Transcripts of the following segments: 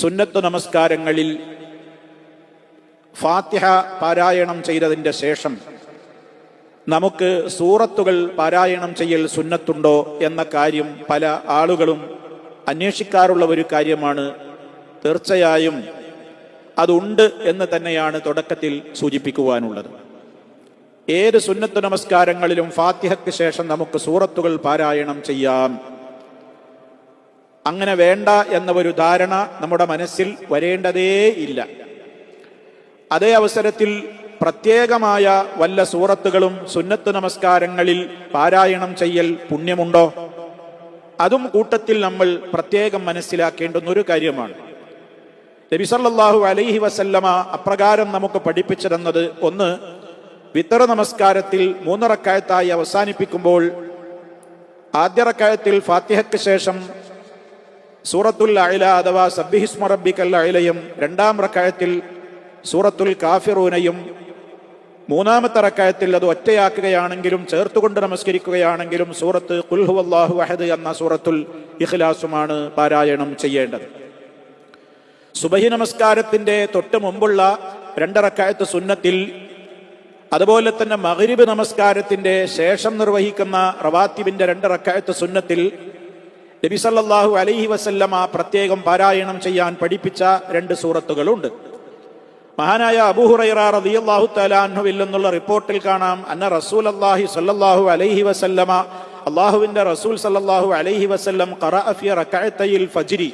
സുന്നത്ത് നമസ്കാരങ്ങളിൽ ഫാത്തിഹ പാരായണം ചെയ്തതിന്റെ ശേഷം നമുക്ക് സൂറത്തുകൾ പാരായണം ചെയ്യൽ സുന്നത്തുണ്ടോ എന്ന കാര്യം പല ആളുകളും അന്വേഷിക്കാറുള്ള ഒരു കാര്യമാണ്. തീർച്ചയായും അതുണ്ട് എന്ന് തന്നെയാണ് തുടക്കത്തിൽ സൂചിപ്പിക്കുവാനുള്ളത്. ഏത് സുന്നത്ത് നമസ്കാരങ്ങളിലും ഫാത്തിഹയ്ക്ക് ശേഷം നമുക്ക് സൂറത്തുകൾ പാരായണം ചെയ്യാം. അങ്ങനെ വേണ്ട എന്ന ഒരു ധാരണ നമ്മുടെ മനസ്സിൽ വരേണ്ടതേ ഇല്ല. അതേ അവസരത്തിൽ പ്രത്യേകമായ വല്ല സൂറത്തുകളും സുന്നത്ത് നമസ്കാരങ്ങളിൽ പാരായണം ചെയ്യൽ പുണ്യമുണ്ടോ? അതും കൂട്ടത്തിൽ നമ്മൾ പ്രത്യേകം മനസ്സിലാക്കേണ്ടുന്ന ഒരു കാര്യമാണ്. നബിസല്ലാഹു അലൈഹി വസല്ലമ അപ്രകാരം നമുക്ക് പഠിപ്പിച്ചു തന്നത് ഒന്ന് വിത്തറ നമസ്കാരത്തിൽ മൂന്നിറക്കായത്തായി അവസാനിപ്പിക്കുമ്പോൾ ആദ്യറക്കായത്തിൽ ഫാത്തിഹയ്ക്ക് ശേഷം സൂറത്തുൽ അയില അഥവാ സബ്ബിഹിസ്മ റബ്ബിക്കൽ അയിലയും രണ്ടാം റക്കായത്തിൽ സൂറത്തുൽ കാഫിറൂനയും മൂന്നാമത്തെ റക്കായത്തിൽ അത് ഒറ്റയാക്കുകയാണെങ്കിലും ചേർത്തുകൊണ്ട് നമസ്കരിക്കുകയാണെങ്കിലും സൂറത്ത് കുൽഹു അള്ളാഹു അഹദ് എന്ന സൂറത്തുൽ ഇഖ്ലാസുമാണ് പാരായണം ചെയ്യേണ്ടത്. സുബഹി നമസ്കാരത്തിന്റെ തൊട്ട് മുമ്പുള്ള രണ്ടറക്കായത്ത് സുന്നത്തിൽ അതുപോലെ തന്നെ മഹരിബ് നമസ്കാരത്തിന്റെ ശേഷം നിർവഹിക്കുന്ന റവാത്തിബിന്റെ രണ്ടറക്കായത്ത് സുന്നത്തിൽ നബി സല്ലല്ലാഹു അലൈഹി വസല്ലമ പ്രത്യേകം പാരായണം ചെയ്യാൻ പഠിപ്പിച്ച രണ്ട് സൂറത്തുകളുണ്ട്. മഹാനായ അബൂഹുറൈറ അൻഹുവിൽ നിന്നുള്ള റിപ്പോർട്ടിൽ കാണാം അന്ന റസൂൽ അള്ളാഹി സല്ലാഹു അലൈഹി വസല്ലമ അള്ളാഹുവിന്റെ റസൂൽ സല്ലാഹു അലൈഹി വസല്ലം ഫജ്രി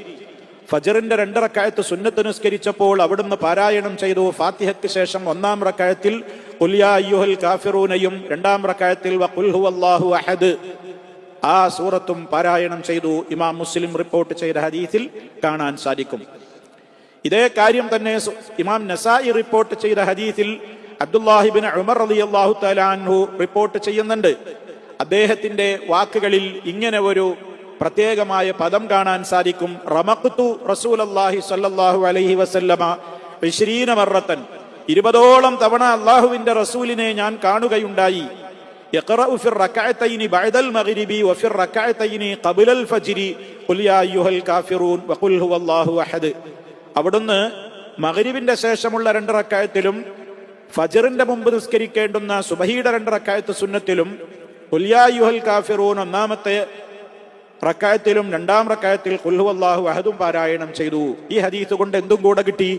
ഫജറിന്റെ രണ്ട് റക്കായത്ത് സുന്നത്ത് നിസ്കരിച്ചപ്പോൾ അവിടുന്ന് പാരായണം ചെയ്തു. ഫാത്തിഹയ്ക്ക് ശേഷം ഒന്നാം റക്കായത്തിൽ ഖുൽയാ അയ്യുഹൽ കാഫിറൂനയും രണ്ടാം റക്കായത്തിൽ ഹുവല്ലാഹു അഹദ് ആ സൂറത്തും പാരായണം ചെയ്തു ഇമാം മുസ്ലിം റിപ്പോർട്ട് ചെയ്ത ഹദീസിൽ കാണാൻ സാധിക്കും. ഇതേ കാര്യം തന്നെ ഇമാം നസായി റിപ്പോർട്ട് ചെയ്ത ഹദീസിൽ അബ്ദുല്ലാഹിബിൻ ഉമർ അലി അള്ളാഹു തലാൻഹു റിപ്പോർട്ട് ചെയ്യുന്നുണ്ട്. അദ്ദേഹത്തിന്റെ വാക്കുകളിൽ ഇങ്ങനെ ഒരു പ്രത്യേകമായ പദം കാണാൻ സാധിക്കും. റമഖ്തു റസൂലല്ലാഹി സ്വല്ലല്ലാഹു അലൈഹി വസല്ലമ ഇരുപതോളം തവണ അള്ളാഹുവിന്റെ റസൂലിനെ ഞാൻ കാണുകയുണ്ടായി. يقرأ في الركعتين بعد المغرب وفي الركعتين قبل الفجر قل يا أيها الكافرون وقل هو الله أحد അവിടുന്ന് മകരിവിന്റെ ശേഷമുള്ള രണ്ട് റക്കായത്തിലും ഫജറിന്റെ മുമ്പ് നിസ്കരിക്കേണ്ടുന്ന സുബഹിയുടെ രണ്ട് റക്കായത്ത് സുന്നത്തിലും കുല്യായുഹൽ കാഫിറൂൻ ഒന്നാമത്തെ റക്കായത്തിലും രണ്ടാം റക്കായത്തിൽ കുൽഹു അള്ളാഹു അഹദും പാരായണം ചെയ്തു ഈ ഹദീസ് കൊണ്ട് എന്തും കൂടെ കിട്ടി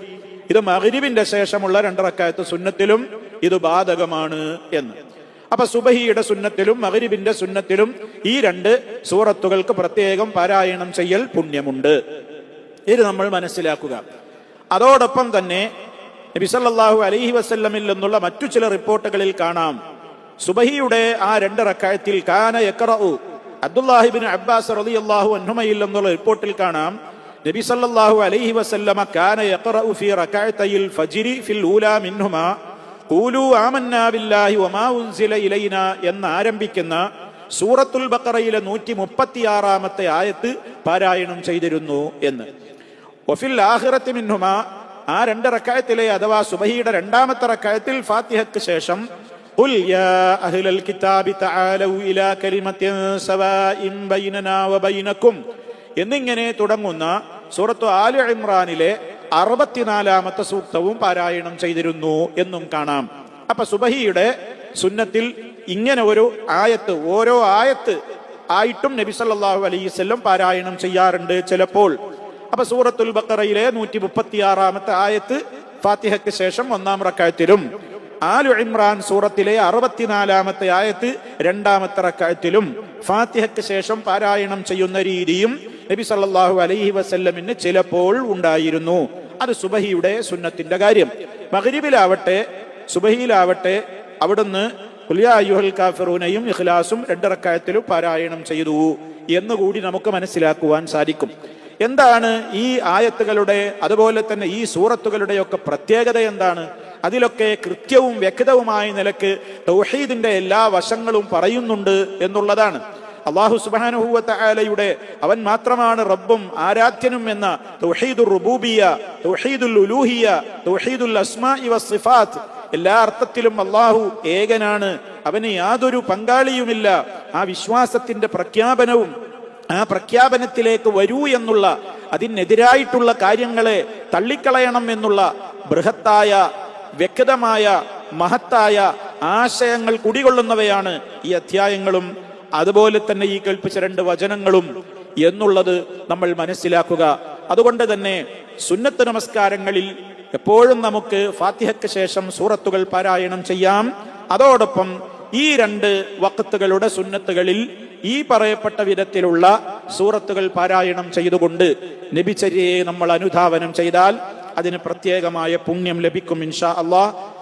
ഇത് മകരിവിന്റെ ശേഷമുള്ള രണ്ട് റക്കായത്ത് സുന്നത്തിലും ഇത് ബാധകമാണ് എന്ന് അപ്പൊ സുബഹിയുടെ സുന്നത്തിലും മകരിബിന്റെ സുന്നത്തിലും ഈ രണ്ട് സൂറത്തുകൾക്ക് പ്രത്യേകം പാരായണം ചെയ്യൽ പുണ്യമുണ്ട്. ഇത് നമ്മൾ മനസ്സിലാക്കുക. അതോടൊപ്പം തന്നെ നബിസല്ലാഹു അലഹി വസ്ല്ലമിൽ നിന്നുള്ള മറ്റു ചില റിപ്പോർട്ടുകളിൽ കാണാം. സുബഹിയുടെ ആ രണ്ട് റക്കായത്തിൽ കാന എക്കറു അബ്ദുല്ലാഹിബിൻ അബ്ബാസ് റലി അള്ളാഹു അന്നുമയിൽ എന്നുള്ള റിപ്പോർട്ടിൽ കാണാം. നബി സല്ലല്ലാഹു അലൈഹി വസല്ലമ കാന യഖറഉ ഫീ റകഅത്തയിൽ ഫജ്രി ഫിൽ ഊലാ മിൻഹുമാ ഖൂലു ആമന്നാ ബില്ലാഹി വമാ ഉൻസില ഇലൈന എന്ന് ആരംഭിക്കുന്ന സൂറത്തുൽ ബഖറയിലെ നൂറ്റി മുപ്പത്തിയാറാമത്തെ ആയത്ത് പാരായണം ചെയ്തിരുന്നു എന്ന് വഫിൽ ആഖിറത്തി മിൻഹുമാ ആ രണ്ട് റക്കായത്തിലെ അഥവാ സുബഹിയുടെ രണ്ടാമത്തെ റക്കായത്തിൽ ഫാത്തിഹയ്ക്ക് ശേഷം قل يا أهل الكتاب تعالوا إلى كلمة سواء بيننا وبينكم എന്നിങ്ങനെ തുടങ്ങുന്ന സൂറത്ത് ആലു ഇമ്രാനിലെ അറുപത്തിനാലാമത്തെ സൂക്തവും പാരായണം ചെയ്തിരുന്നു എന്നും കാണാം. അപ്പൊ സുബഹിയുടെ സുന്നത്തിൽ ഇങ്ങനെ ഒരു ആയത്ത് ഓരോ ആയത്ത് ആയിട്ടും നബി സല്ലല്ലാഹു അലൈഹി വസല്ലം പാരായണം ചെയ്യാറുണ്ട് ചിലപ്പോൾ. അപ്പൊ സൂറത്തുൽ ബക്കറയിലെ നൂറ്റി മുപ്പത്തി ആറാമത്തെ ആയത്ത് ഫാത്തിഹയ്ക്ക് ശേഷം ഒന്നാം റക്കായത്തിലും ആലു ഇമ്രാൻ സൂറത്തിലെ അറുപത്തിനാലാമത്തെ ആയത്ത് രണ്ടാമത്തെ റക്കായത്തിലും ഫാത്തിഹയ്ക്ക് ശേഷം പാരായണം ചെയ്യുന്ന രീതിയും നബി സല്ലാഹു അലൈഹി വസല്ലമിന് ചിലപ്പോൾ ഉണ്ടായിരുന്നു. അത് സുബഹിയുടെ സുന്നത്തിന്റെ കാര്യം. മഹരിബിലാവട്ടെ സുബഹിയിലാവട്ടെ അവിടുന്ന് ഖുലിയ അയ്യുഹൽ കാഫിറൂനയും ഇഖ്ലാസും രണ്ടിറക്കായത്തിലും പാരായണം ചെയ്തു എന്നുകൂടി നമുക്ക് മനസ്സിലാക്കുവാൻ സാധിക്കും. എന്താണ് ഈ ആയത്തുകളുടെ അതുപോലെ തന്നെ ഈ സൂറത്തുകളുടെ ഒക്കെ പ്രത്യേകത എന്താണ്? അതിലൊക്കെ കൃത്യവും വ്യക്തവുമായ നിലയ്ക്ക് തൗഹീദിന്റെ എല്ലാ വശങ്ങളും പറയുന്നുണ്ട് എന്നുള്ളതാണ്. അള്ളാഹു സുബാനുഹൂവത്ത ആലയുടെ അവൻ മാത്രമാണ് റബ്ബും ആരാധ്യനും എന്ന തൗഹീദുൽ റുബൂബിയ തൗഹീദുൽ ഉലൂഹിയ തൗഹീദുൽ ഇവ സിഫാത്ത്. എല്ലാ അർത്ഥത്തിലും അള്ളാഹു ഏകനാണ്. അവന് യാതൊരു പങ്കാളിയുമില്ല. ആ വിശ്വാസത്തിന്റെ പ്രഖ്യാപനവും ആ പ്രഖ്യാപനത്തിലേക്ക് വരൂ എന്നുള്ള അതിനെതിരായിട്ടുള്ള കാര്യങ്ങളെ തള്ളിക്കളയണം എന്നുള്ള ബൃഹത്തായ വ്യക്തമായ മഹത്തായ ആശയങ്ങൾ കുടികൊള്ളുന്നവയാണ് ഈ അധ്യായങ്ങളും അതുപോലെ തന്നെ ഈ കൽപ്പിച്ച രണ്ട് വചനങ്ങളും എന്നുള്ളത് നമ്മൾ മനസ്സിലാക്കുക. അതുകൊണ്ട് തന്നെ സുന്നത്ത് നമസ്കാരങ്ങളിൽ എപ്പോഴും നമുക്ക് ഫാത്തിഹയ്ക്ക് ശേഷം സൂറത്തുകൾ പാരായണം ചെയ്യാം. അതോടൊപ്പം ഈ രണ്ട് വക്കത്തുകളുടെ സുന്നത്തുകളിൽ ഈ പറയപ്പെട്ട വിധത്തിലുള്ള സൂറത്തുകൾ പാരായണം ചെയ്തുകൊണ്ട് നബിചര്യയെ നമ്മൾ അനുധാവനം ചെയ്താൽ അതിന് പ്രത്യേകമായ പുണ്യം ലഭിക്കും ഇൻഷാ അള്ളാഹ്